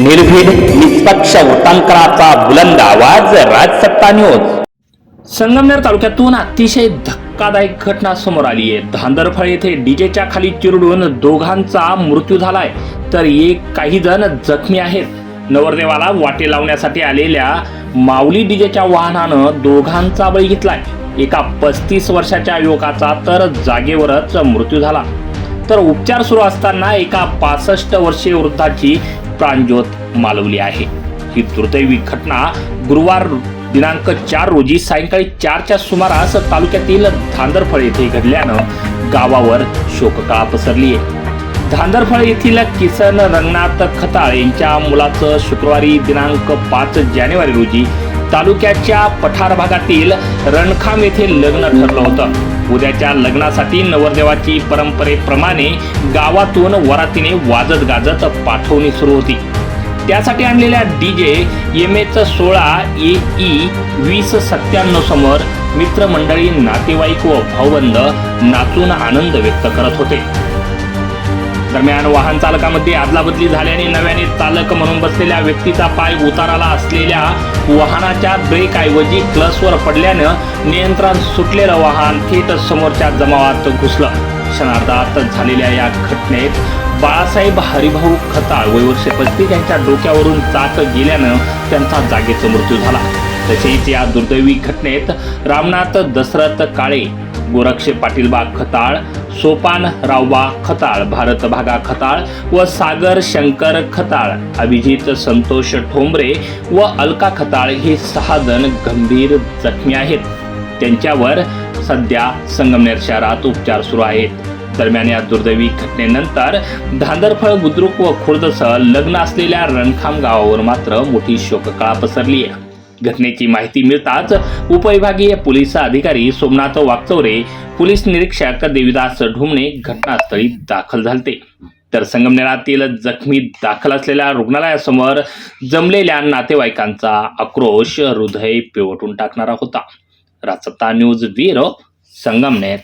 निर्भीड निष्पक्ष वृत्तांकनाचा बुलंद आवाज राजसत्ता न्यूज संगमनेर तालुक्यातून अतिशय धक्कादायक घटना समोर आली आहे. धांदरफळ येथे डीजेच्या खाली चिरडून दोघांचा मृत्यू झालाय. तर एक काही जण जखमी आहेत. नवरदेवाला वाटे लावण्यासाठी आलेल्या माऊली डीजेच्या वाहनानं दोघांचा बळी घेतलाय. एका पस्तीस वर्षाच्या युवकाचा तर जागेवरच मृत्यू झाला. तर उपचार सुरू असताना एका पासष्ट वर्षीय वृद्धाची प्राणज्योत मालवली आहे. ही दुर्दैवी घटना गुरुवार दिनांक चार रोजी सायंकाळी चारच्या सुमारास तालुक्यातील धांदरफळ येथे घडल्यानं गावावर शोककळा पसरली आहे धांदरफळ येथील किसन रंगनाथ खताळ यांच्या मुलाचं शुक्रवारी दिनांक पाच जानेवारी रोजी तालुक्याच्या पठार भागातील रणखाम येथे लग्न ठरलं होतं. उद्याच्या लग्नासाठी नवरदेवाची परंपरेप्रमाणे गावातून वरातीने वाजत गाजत पाठवणी सुरू होती. त्यासाठी आणलेल्या डी जे एम एच सोळा ए ई वीस सत्त्याण्णव समोर मित्रमंडळी नातेवाईक व भाऊबंद नाचून आनंद व्यक्त करत होते. दरम्यान वाहन चालकामध्ये अदलाबदली झाल्याने नव्याने चालक म्हणून बसलेल्या व्यक्तीचा पाय उताराला असलेल्या वाहनाच्या ब्रेक ऐवजी क्लसवर पडल्यानं नियंत्रण सुटलेलं वाहन थेट समोरच्या जमावात घुसलं. क्षणार्धात झालेल्या या घटनेत बाळासाहेब हरिभाऊ खताळ वय वर्षे पस्तीस यांच्या डोक्यावरून चाक गेल्यानं त्यांचा जागेचा मृत्यू झाला. तसेच या दुर्दैवी घटनेत रामनाथ दशरथ काळे गोरक्षे पाटीलबाग खताळ सोपान रावबा खताळ भारत भागा खताळ व सागर शंकर खताळ अभिजित संतोष ठोंबरे व अलका खताळ हे सहा जण गंभीर जखमी आहेत. त्यांच्यावर सध्या संगमनेर शहरात उपचार सुरू आहेत. दरम्यान या दुर्दैवी घटनेनंतर धांदरफळ बुद्रुक व खुर्दसह लग्न असलेल्या रणखाम गावावर मात्र मोठी शोककळा पसरली आहे. घटनेची माहिती मिळताच उपविभागीय पोलीस अधिकारी सोमनाथ वागचौरे पोलीस निरीक्षक देविदास ढुमणे घटनास्थळी दाखल झाले तर संगमनेरातील जखमी दाखल असलेल्या रुग्णालयासमोर जमलेल्या नातेवाईकांचा आक्रोश हृदय पिवटून टाकणारा होता. Rajsatta news bureau Sangamner.